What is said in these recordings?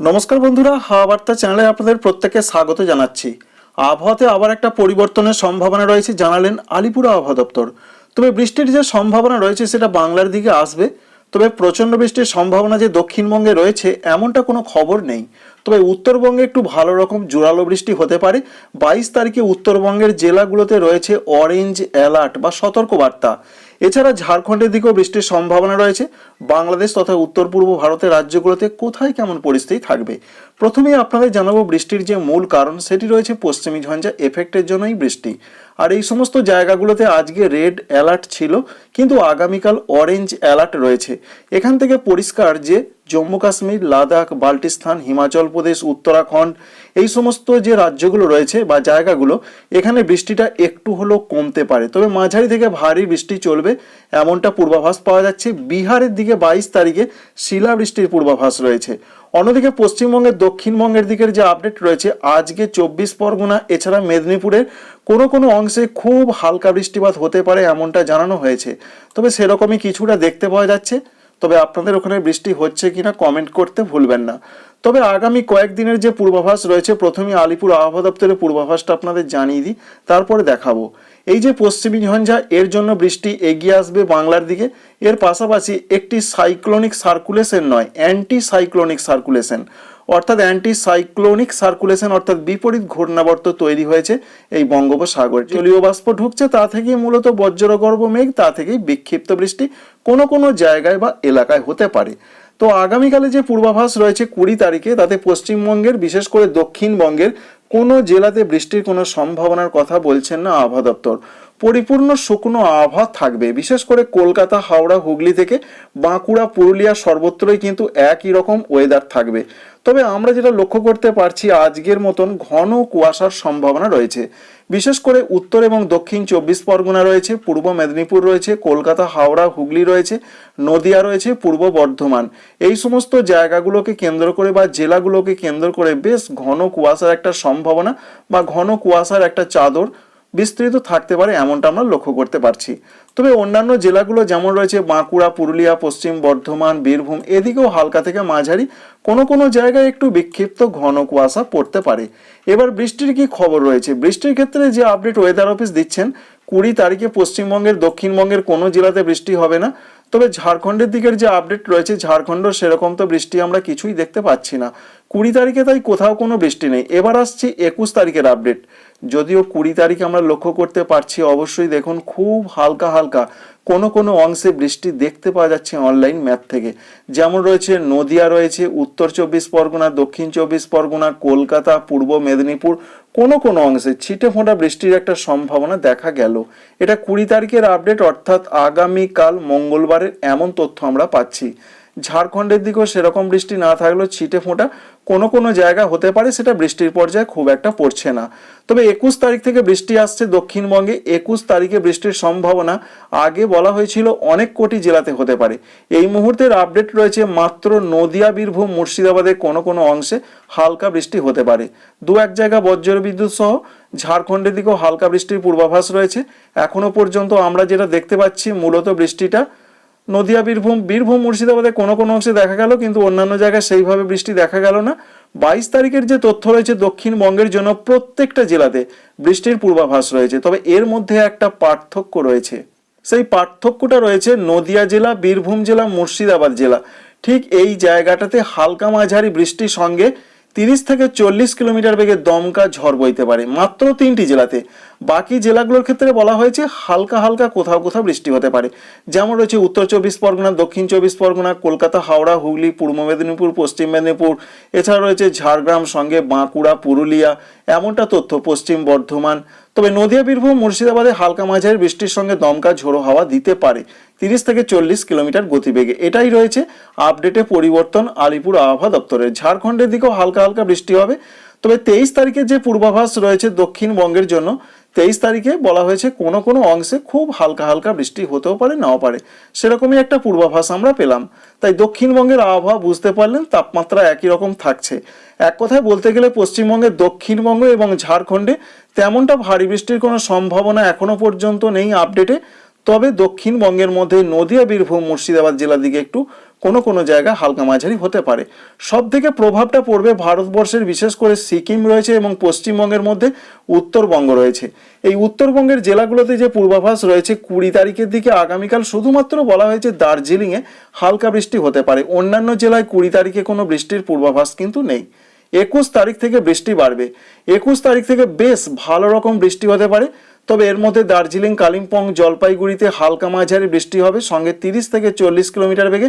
নমস্কার বন্ধুরা হাওয়া বার্তা চ্যানেলে আপনাদের প্রত্যেককে স্বাগত জানাচ্ছি। আবহাওয়াতে আবার একটা পরিবর্তনের সম্ভাবনা রয়েছে, জানালেন আলিপুর আবহাওয়া দপ্তর। তবে বৃষ্টির যে সম্ভাবনা রয়েছে, সেটা বাংলার দিকে আসবে। তবে প্রচণ্ড বৃষ্টির সম্ভাবনা যে দক্ষিণবঙ্গে রয়েছে, এমনটা কোনো খবর নেই। তবে উত্তরবঙ্গে একটু ভালো রকম জোরালো বৃষ্টি হতে পারে। বাইশ তারিখে উত্তরবঙ্গের জেলাগুলোতে রয়েছে অরেঞ্জ অ্যালার্ট বা সতর্কবার্তা। এছাড়া ঝাড়খণ্ডের দিকেও বৃষ্টির সম্ভাবনা রয়েছে। বাংলাদেশ তথা উত্তর পূর্ব ভারতের রাজ্যগুলোতে কোথায় কেমন পরিস্থিতি থাকবে? প্রথমেই আপনাদের জানাব বৃষ্টির যে মূল কারণ, সেটি রয়েছে পশ্চিমী ঝঞ্ঝা এফেক্টের জন্যই বৃষ্টি। আর এই সমস্ত জায়গাগুলোতে আজকে রেড অ্যালার্ট ছিল, কিন্তু আগামীকাল অরেঞ্জ অ্যালার্ট রয়েছে। এখান থেকে পরিষ্কার যে জম্মু কাশ্মীর, লাদাখ, বাল্টিস্তান, হিমাচল প্রদেশ, উত্তরাখণ্ড, এই সমস্ত যে রাজ্যগুলো রয়েছে বা জায়গাগুলো, এখানে বৃষ্টিটা একটু হলেও কমতে পারে। তবে মাঝারি থেকে ভারী বৃষ্টি চলবে, এমনটা পূর্বাভাস পাওয়া যাচ্ছে। বিহারের দিকে বাইশ তারিখে শিলাবৃষ্টির পূর্বাভাস রয়েছে। অন্যদিকে পশ্চিমবঙ্গের দক্ষিণবঙ্গের দিকের যে আপডেট রয়েছে, আজকে চব্বিশ পরগনা, এছাড়া মেদিনীপুরের কোনো কোনো অংশে খুব হালকা বৃষ্টিপাত হতে পারে এমনটা জানানো হয়েছে। তবে সেরকমই কিছুটা দেখতে পাওয়া যাচ্ছে। তবে আপনাদের ওখানে বৃষ্টি হচ্ছে কিনা কমেন্ট করতে ভুলবেন না। তবে আগামী কয়েকদিনের যে পূর্বাভাস রয়েছে, প্রথমে আলিপুর আবহাওয়া দপ্তরের পূর্বাভাসটা আপনাদের জানিয়ে দিই, তারপরে দেখাবো। এই যে পশ্চিমী ঝঞ্ঝা, এর জন্য বৃষ্টি এগিয়ে আসবে বাংলার দিকে। এর পাশাপাশি একটি সাইক্লোনিক সার্কুলেশন নয় অ্যান্টি সাইক্লোনিক সার্কুলেশন। অর্থাৎ অ্যান্টি সাইক্লোনিক সার্কুলেশন অর্থাৎ বিপরীত ঘূর্ণাবর্ত তৈরি হয়েছে এই বঙ্গোপসাগরে। জলীয় বাষ্প ঢুকছে, তা থেকেই মূলত বজ্রগর্ভ মেঘ, তা থেকেই বিক্ষিপ্ত বৃষ্টি। কোনো কোনো জায়গায় বা এলাকায় হতে পারে। তো আগামীকালে যে পূর্বাভাস রয়েছে কুড়ি তারিখে, তাতে পশ্চিমবঙ্গের, বিশেষ করে দক্ষিণবঙ্গের কোনো জেলাতে বৃষ্টির কোনো সম্ভাবনার কথা বলছেন না আবহাওয়া দপ্তর। পরিপূর্ণ শুকনো আবহাওয়া থাকবে। বিশেষ করে কলকাতা, হাওড়া, হুগলি থেকে বাঁকুড়া, পুরুলিয়া সর্বত্রই কিন্তু একই রকম ওয়েদার থাকবে। তবে আমরা যেটা লক্ষ্য করতে পারছি, আজকের মতন ঘন কুয়াশার সম্ভাবনা রয়েছে। বিশেষ করে উত্তর এবং দক্ষিণ চব্বিশ পরগনা রয়েছে, পূর্ব মেদিনীপুর রয়েছে, কলকাতা, হাওড়া, হুগলি রয়েছে, নদিয়া রয়েছে, পূর্ব বর্ধমান। এই সমস্ত জায়গাগুলোকে কেন্দ্র করে বা জেলাগুলোকে কেন্দ্র করে বেশ ঘন কুয়াশার একটা সম্ভাবনা বা ঘন কুয়াশার একটা চাদর বিস্তৃত থাকতে পারে এমনটা আমরা লক্ষ্য করতে পারছি। তবে অন্যান্য জেলাগুলো যেমন রয়েছে বাঁকুড়া, পুরুলিয়া, পশ্চিম বর্ধমান, বীরভূম, এদিকেও হালকা থেকে মাঝারি কোনো কোনো জায়গায় একটু বিক্ষিপ্ত ঘন কুয়াশা পড়তে পারে। এবার বৃষ্টির কি খবর রয়েছে? বৃষ্টির ক্ষেত্রে যে আপডেট ওয়েদার অফিস দিচ্ছেন, কুড়ি তারিখে পশ্চিমবঙ্গের, দক্ষিণবঙ্গের কোনো জেলাতে বৃষ্টি হবে না। তবে ঝাড়খণ্ডের দিকের যে আপডেট রয়েছে, ঝাড়খণ্ড সেরকম তো বৃষ্টি আমরা কিছুই দেখতে পাচ্ছি না। কুড়ি তারিখে তাই কোথাও কোনো বৃষ্টি নেই। এবার আসছি একুশ তারিখের আপডেট যদিও কুড়ি তারিখ আমরা লক্ষ্য করতে পারছি, অবশ্যই দেখুন খুব হালকা হালকা কোনো কোনো অংশে বৃষ্টি দেখতে পাওয়া যাচ্ছে অনলাইন ম্যাপ থেকে। যেমন রয়েছে নদিয়া রয়েছে, উত্তর চব্বিশ পরগনা, দক্ষিণ চব্বিশ পরগনা, কলকাতা, পূর্ব মেদিনীপুর, কোনো কোনো অংশে ছিটে ফোঁটা বৃষ্টির একটা সম্ভাবনা দেখা গেল। এটা কুড়ি তারিখের আপডেট অর্থাৎ আগামীকাল মঙ্গলবারের এমন তথ্য আমরা পাচ্ছি। ঝাড়খণ্ডের দিকেও সেরকম বৃষ্টি না থাকলেও ছিটে ফোঁটা কোনো কোনো জায়গা হতে পারে, সেটা বৃষ্টির পর্যায়ে খুব একটা পড়ছে না। তবে একুশ তারিখ থেকে বৃষ্টি আসছে দক্ষিণবঙ্গে। একুশ তারিখে বৃষ্টির সম্ভাবনা আগে বলা হয়েছিল অনেক কোটি জেলাতে হতে পারে। এই মুহূর্তের আপডেট রয়েছে মাত্র নদিয়া, বীরভূম, মুর্শিদাবাদের কোনো কোনো অংশে হালকা বৃষ্টি হতে পারে। দু এক জায়গা বজ্র বিদ্যুৎ সহ ঝাড়খণ্ডের দিকেও হালকা বৃষ্টির পূর্বাভাস রয়েছে। এখনও পর্যন্ত আমরা যেটা দেখতে পাচ্ছি, মূলত বৃষ্টিটা নদিয়া, বীরভূম বীরভূম, মুর্শিদাবাদে কোনো কোনো অংশে দেখা গেল, কিন্তু অন্যান্য জায়গায় সেইভাবে বৃষ্টি দেখা গেল না। বাইশ তারিখের যে তথ্য রয়েছে দক্ষিণবঙ্গের জন্য প্রত্যেকটা জেলাতে বৃষ্টির পূর্বাভাস রয়েছে, তবে এর মধ্যে একটা পার্থক্য রয়েছে। সেই পার্থক্যটা রয়েছে নদিয়া জেলা, বীরভূম জেলা, মুর্শিদাবাদ জেলা। ঠিক এই জায়গাটাতে হালকা মাঝারি বৃষ্টির সঙ্গে তিরিশ থেকে চল্লিশ কিলোমিটার বেগে দমকা ঝড় বইতে পারে, মাত্র তিনটি জেলাতে। বাকি জেলাগুলোর ক্ষেত্রে বলা হয়েছে হালকা হালকা কোথাও কোথাও বৃষ্টি হতে পারে। যেমন রয়েছে উত্তর চব্বিশ পরগনা, দক্ষিণ চব্বিশ পরগনা, কলকাতা, হাওড়া, হুগলি, পূর্ব মেদিনীপুর, পশ্চিম মেদিনীপুর। এছাড়া রয়েছে ঝাড়গ্রাম, সঙ্গে বাঁকুড়া, পুরুলিয়া, এমনটা তথ্য পশ্চিম বর্ধমান। তবে নদিয়া, বীরভূম, মুর্শিদাবাদে হালকা মাঝারি বৃষ্টির সঙ্গে দমকা ঝোড়ো হাওয়া দিতে পারে। তিরিশ থেকে চল্লিশ কিলোমিটার গতিবেগে। এটাই রয়েছে আপডেটে পরিবর্তন আলিপুর আবহাওয়া দপ্তরের। ঝাড়খণ্ডের দিকেও হালকা হালকা বৃষ্টি হবে। তবে তেইশ তারিখে যে পূর্বাভাস রয়েছে দক্ষিণবঙ্গের জন্য তেইশ তারিখে বলা হয়েছে কোনো কোনো অংশে খুব হালকা হালকা বৃষ্টি হতেও পারে, নাও পারে। সেরকমই একটা পূর্বাভাস আমরা পেলাম। তাই দক্ষিণবঙ্গের আবহাওয়া বুঝতে পারলেন তাপমাত্রা একই রকম থাকছে। এক কথায় বলতে গেলে পশ্চিমবঙ্গের দক্ষিণবঙ্গ এবং ঝাড়খণ্ডে তেমনটা ভারী বৃষ্টির কোনো সম্ভাবনা এখনও পর্যন্ত নেই আপডেটে। তবে দক্ষিণবঙ্গের মধ্যে নদিয়া, বীরভূম, মুর্শিদাবাদ জেলার দিকে একটু কোনো কোনো জায়গায় হালকা মাঝারি হতে পারে। সব থেকে প্রভাবটা পড়বে ভারতবর্ষের, বিশেষ করে সিকিম রয়েছে এবং পশ্চিমবঙ্গের মধ্যে উত্তরবঙ্গ রয়েছে। এই উত্তরবঙ্গের জেলাগুলোতে যে পূর্বাভাস রয়েছে, কুড়ি তারিখের দিকে আগামীকাল শুধুমাত্র বলা হয়েছে দার্জিলিংয়ে হালকা বৃষ্টি হতে পারে। অন্যান্য জেলায় কুড়ি তারিখে কোনো বৃষ্টির পূর্বাভাস কিন্তু নেই। একুশ তারিখ থেকে বৃষ্টি বাড়বে। একুশ তারিখ থেকে বেশ ভালো রকম বৃষ্টি হতে পারে। তবে এর মধ্যে দার্জিলিং, কালিম্পং, জলপাইগুড়িতে হালকা মাঝারি বৃষ্টি হবে। সঙ্গে তিরিশ থেকে চল্লিশ কিলোমিটার বেগে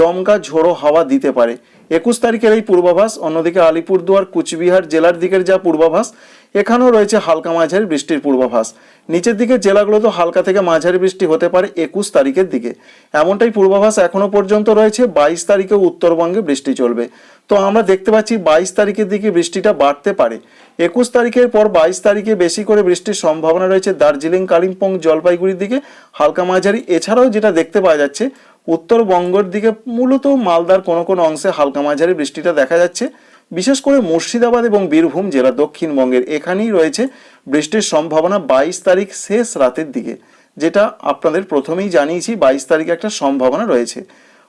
দমকা ঝোড়ো হাওয়া দিতে পারে। একুশ তারিখের এই পূর্বাভাস, অন্যদিকে আলিপুরদুয়ার, কুচবিহার জেলার দিকের যা পূর্বাভাস এখানেও রয়েছে হালকা মাঝারি বৃষ্টির পূর্বাভাস। নিচের দিকে জেলাগুলোতে হালকা থেকে মাঝারি বৃষ্টি হতে পারে একুশ তারিখের দিকে। এমনটাই পূর্বাভাস এখনও পর্যন্ত রয়েছে, বাইশ তারিখে উত্তরবঙ্গে বৃষ্টি চলবে। তো আমরা দেখতে পাচ্ছি বাইশ তারিখের দিকে বৃষ্টিটা বাড়তে পারে। একুশ তারিখের পর বাইশ তারিখে বেশি করে বৃষ্টির সম্ভাবনা রয়েছে দার্জিলিং, কালিম্পং, জলপাইগুড়ির দিকে। হালকা মাঝারি, এছাড়াও যেটা দেখতে পাওয়া যাচ্ছে, উত্তরবঙ্গের দিকে মূলত মালদার কোনো কোনো অংশে হালকা মাঝারি বৃষ্টিটা দেখা যাচ্ছে। বিশেষ করে মুর্শিদাবাদ এবং বীরভূম জেলা দক্ষিণবঙ্গের এখানেই রয়েছে বৃষ্টির সম্ভাবনা বাইশ তারিখ শেষ রাতের দিকে, যেটা আপনাদের প্রথমেই জানিয়েছি, বাইশ তারিখে একটা সম্ভাবনা রয়েছে।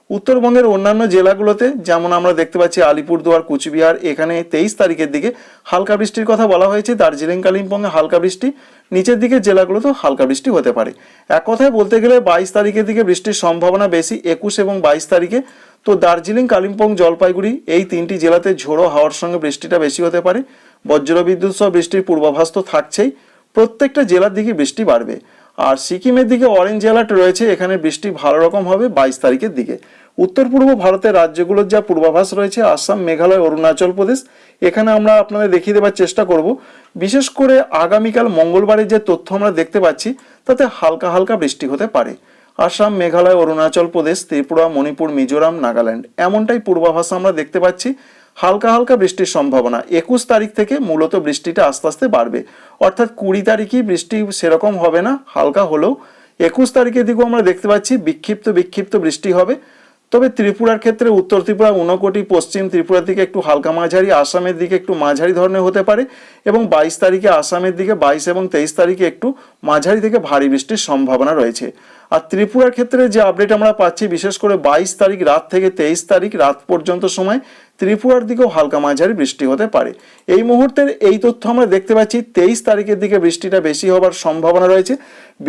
উত্তরবঙ্গের অন্যান্য জেলাগুলোতে, যেমন আমরা দেখতে পাচ্ছি আলিপুরদুয়ার, কুচবিহার, এখানে তেইশ তারিখের দিকে হালকা বৃষ্টির কথা বলা হয়েছে। দার্জিলিং, কালিম্পংয়ে হালকা বৃষ্টি, নিচের দিকে জেলাগুলোতেও হালকা বৃষ্টি হতে পারে। এক কথায় বলতে গেলে বাইশ তারিখের দিকে বৃষ্টির সম্ভাবনা বেশি, একুশ এবং বাইশ তারিখে। তো দার্জিলিং, কালিম্পং, জলপাইগুড়ি এই তিনটি জেলাতে ঝোড়ো হাওয়ার সঙ্গে বৃষ্টিটা বেশি হতে পারে। বজ্রবিদ্যুৎ সহ বৃষ্টির পূর্বাভাস তো থাকছেই। প্রত্যেকটা জেলার দিকে বৃষ্টি বাড়বে। আর সিকিমের দিকে অরেঞ্জ অ্যালার্ট রয়েছে, এখানে বৃষ্টি ভালো রকম হবে বাইশ তারিখের দিকে। উত্তর পূর্ব ভারতের রাজ্যগুলোর যা পূর্বাভাস রয়েছে, আসাম, মেঘালয়, অরুণাচল প্রদেশ, এখানে আমরা আপনাদের দেখিয়ে দেওয়ার চেষ্টা করব। বিশেষ করে আগামীকাল মঙ্গলবারের যে তথ্য আমরা দেখতে পাচ্ছি, তাতে হালকা হালকা বৃষ্টি হতে পারে। আসাম, মেঘালয়, অরুণাচল প্রদেশ, ত্রিপুরা, মণিপুর, মিজোরাম, নাগাল্যান্ড, এমনটাই পূর্বাভাস আমরা দেখতে পাচ্ছি। হালকা হালকা বৃষ্টির সম্ভাবনা। একুশ তারিখ থেকে মূলত বৃষ্টিটা আস্তে আস্তে বাড়বে। অর্থাৎ কুড়ি তারিখই বৃষ্টি সেরকম হবে না, হালকা হলেও। একুশ তারিখের দিকেও আমরা দেখতে পাচ্ছি বিক্ষিপ্ত বিক্ষিপ্ত বৃষ্টি হবে। তবে ত্রিপুরার ক্ষেত্রে উত্তর ত্রিপুরা, ঊনকোটি, পশ্চিম ত্রিপুরার দিকে একটু হালকা মাঝারি, আসামের দিকে একটু মাঝারি ধরনের হতে পারে এবং বাইশ তারিখে আসামের দিকে বাইশ এবং তেইশ তারিখে একটু মাঝারি থেকে ভারী বৃষ্টির সম্ভাবনা রয়েছে। আর ত্রিপুরার ক্ষেত্রে যে আপডেট আমরা পাচ্ছি, বিশেষ করে বাইশ তারিখ রাত থেকে তেইশ তারিখ রাত পর্যন্ত সময়, ত্রিপুরার দিকেও হালকা মাঝারি বৃষ্টি হতে পারে। এই মুহূর্তের এই তথ্য আমরা দেখতে পাচ্ছি, তেইশ তারিখের দিকে বৃষ্টিটা বেশি হবার সম্ভাবনা রয়েছে।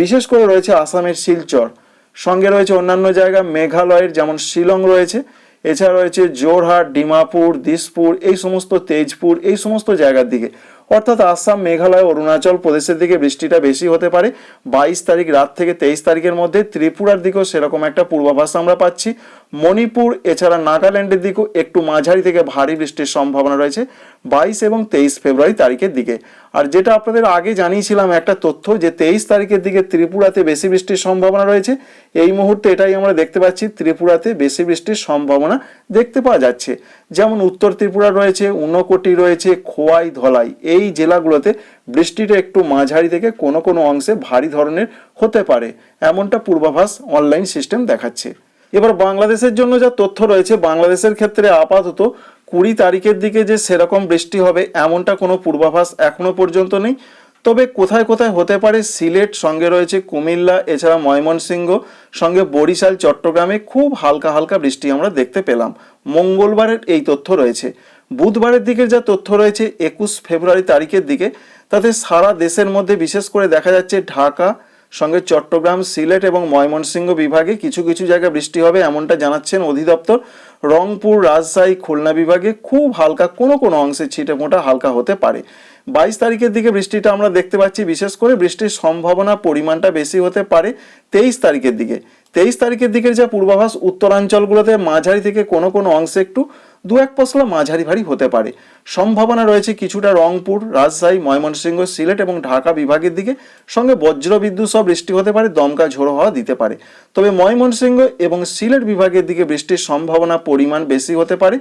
বিশেষ করে রয়েছে আসামের শিলচর। সঙ্গে রয়েছে অন্যান্য জায়গা, মেঘালয়ের যেমন শিলং রয়েছে, এছাড়া রয়েছে জোরহাট ডিমাপুর, দিসপুর, এই সমস্ত তেজপুর, এই সমস্ত জায়গার দিকে। অর্থাৎ আসাম, মেঘালয়, অরুণাচল প্রদেশের দিকে বৃষ্টিটা বেশি হতে পারে। বাইশ তারিখ রাত থেকে তেইশ তারিখের মধ্যে ত্রিপুরার দিকেও সেরকম একটা পূর্বাভাস আমরা পাচ্ছি। মণিপুর, এছাড়া নাগাল্যান্ডের দিকেও একটু মাঝারি থেকে ভারী বৃষ্টির সম্ভাবনা রয়েছে বাইশ এবং তেইশ ফেব্রুয়ারি তারিখের দিকে। আর যেটা আপনাদের আগে জানিয়েছিলাম একটা তথ্য যে তেইশ তারিখের দিকে ত্রিপুরাতে বেশি বৃষ্টির সম্ভাবনা রয়েছে। এই মুহূর্তে এটাই আমরা দেখতে পাচ্ছি, ত্রিপুরাতে বেশি বৃষ্টির সম্ভাবনা দেখতে পাওয়া যাচ্ছে। যেমন উত্তর ত্রিপুরা রয়েছে উনকোটি রয়েছে, খোয়াই, ধলাই। এই জেলাগুলোতে বৃষ্টিটা একটু মাঝারি থেকে কোনো কোনো অংশে ভারী ধরনের হতে পারে। এমনটা পূর্বাভাস অনলাইন সিস্টেম দেখাচ্ছে। এবার বাংলাদেশের জন্য যা তথ্য রয়েছে, বাংলাদেশের ক্ষেত্রে আপাতত কুড়ি তারিখের দিকে যে সেরকম বৃষ্টি হবে, এমনটা কোনো পূর্বাভাস এখনও পর্যন্ত নেই। তবে কোথায় কোথায় হতে পারে, সিলেট সঙ্গে রয়েছে কুমিল্লা, এছাড়া ময়মনসিংহ, সঙ্গে বরিশাল, চট্টগ্রামে খুব হালকা হালকা বৃষ্টি আমরা দেখতে পেলাম। মঙ্গলবারের এই তথ্য রয়েছে। বুধবারের দিকে যা তথ্য রয়েছে, একুশ ফেব্রুয়ারি তারিখের দিকে, তাতে সারা দেশের মধ্যে বিশেষ করে দেখা যাচ্ছে ঢাকা সঙ্গে চট্টগ্রাম, সিলেট এবং ময়মনসিংহ বিভাগে কিছু কিছু জায়গায় বৃষ্টি হবে এমনটা জানাচ্ছেন অধিদপ্তর। রংপুর, রাজশাহী, খুলনা বিভাগে খুব হালকা, কোনো কোনো অংশে ছিটে মোটা হালকা হতে পারে। বাইশ তারিখের দিকে বৃষ্টিটা আমরা দেখতে পাচ্ছি, বিশেষ করে বৃষ্টির সম্ভাবনা পরিমাণটা বেশি হতে পারে তেইশ তারিখের দিকে। তেইশ তারিখের দিকের যা পূর্বাভাস, উত্তরাঞ্চলগুলোতে মাঝারি থেকে কোনো কোনো অংশে একটু দু এক পশলা মাঝারি ভারী হতে পারে। সম্ভাবনা রয়েছে কিছুটা রংপুর, রাজশাহী, ময়মনসিংহ, সিলেট এবং ঢাকা বিভাগের দিকে। সঙ্গে বজ্র বিদ্যুৎ সহ বৃষ্টি হতে পারে, দমকা ঝোড়ো হওয়া দিতে পারে। তবে ময়মনসিংহ এবং সিলেট বিভাগের দিকে বৃষ্টির সম্ভাবনা পরিমাণ বেশি হতে পারে।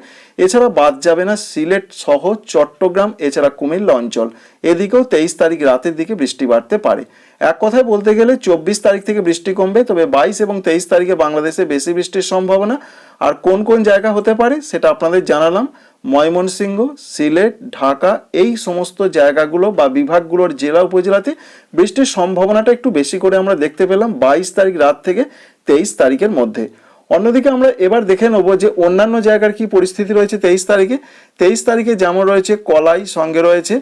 এছাড়া বাদ যাবে না সিলেট সহ চট্টগ্রাম, এছাড়া কুমিল্লা অঞ্চল। এদিকেও তেইশ তারিখ রাতের দিকে বৃষ্টি বাড়তে পারে। এক কথায় বলতে গেলে চব্বিশ তারিখ থেকে বৃষ্টি কমবে, তবে বাইশ এবং তেইশ তারিখে বাংলাদেশে বেশি বৃষ্টির সম্ভাবনা। আর কোন কোন জায়গা হতে পারে সেটা আপনাদের জানালাম। ময়মনসিংহ, সিলেট, ঢাকা এই সমস্ত জায়গাগুলো বা বিভাগগুলোর জেলা উপজেলাতে বৃষ্টির সম্ভাবনাটা একটু বেশি করে আমরা দেখতে পেলাম বাইশ তারিখ রাত থেকে তেইশ তারিখের মধ্যে। অন্যদিকে আমরা এবার দেখে নেব যে অন্যান্য জায়গার কি পরিস্থিতি রয়েছে তেইশ তারিখে। তেইশ তারিখে যেমন রয়েছে কলাই, সঙ্গে রয়েছে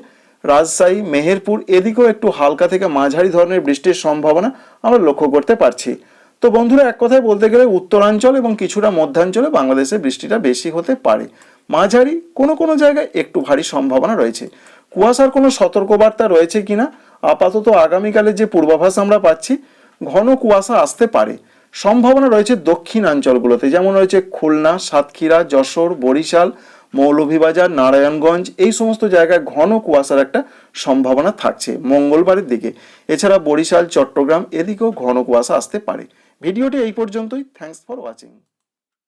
রাজশাহী, মেহেরপুর এদিকেও একটু হালকা থেকে মাঝারি ধরনের বৃষ্টির সম্ভাবনা আমরা লক্ষ্য করতে পারছি। তো বন্ধুরা, এক কথায় বলতে গেলে উত্তরাঞ্চল এবং কিছুটা মধ্যাঞ্চলে বাংলাদেশে বৃষ্টিটা বেশি হতে পারে। মাঝারি কোনো কোনো জায়গায় একটু ভারী সম্ভাবনা রয়েছে। কুয়াশার কোনো সতর্কবার্তা রয়েছে কিনা? আপাতত আগামীকালের যে পূর্বাভাস আমরা পাচ্ছি, ঘন কুয়াশা আসতে পারে। সম্ভাবনা রয়েছে দক্ষিণাঞ্চলগুলোতে, যেমন রয়েছে খুলনা, সাতক্ষীরা, যশোর, বরিশাল মৌলভীবাজার, নারায়ণগঞ্জ, এই সমস্ত জায়গায় ঘন কুয়াশার একটা সম্ভাবনা থাকছে মঙ্গলবারের দিকে। এছাড়া বরিশাল, চট্টগ্রাম, এদিকেও ঘন কুয়াশা আসতে পারে। ভিডিওটি এই পর্যন্তই। Thanks for watching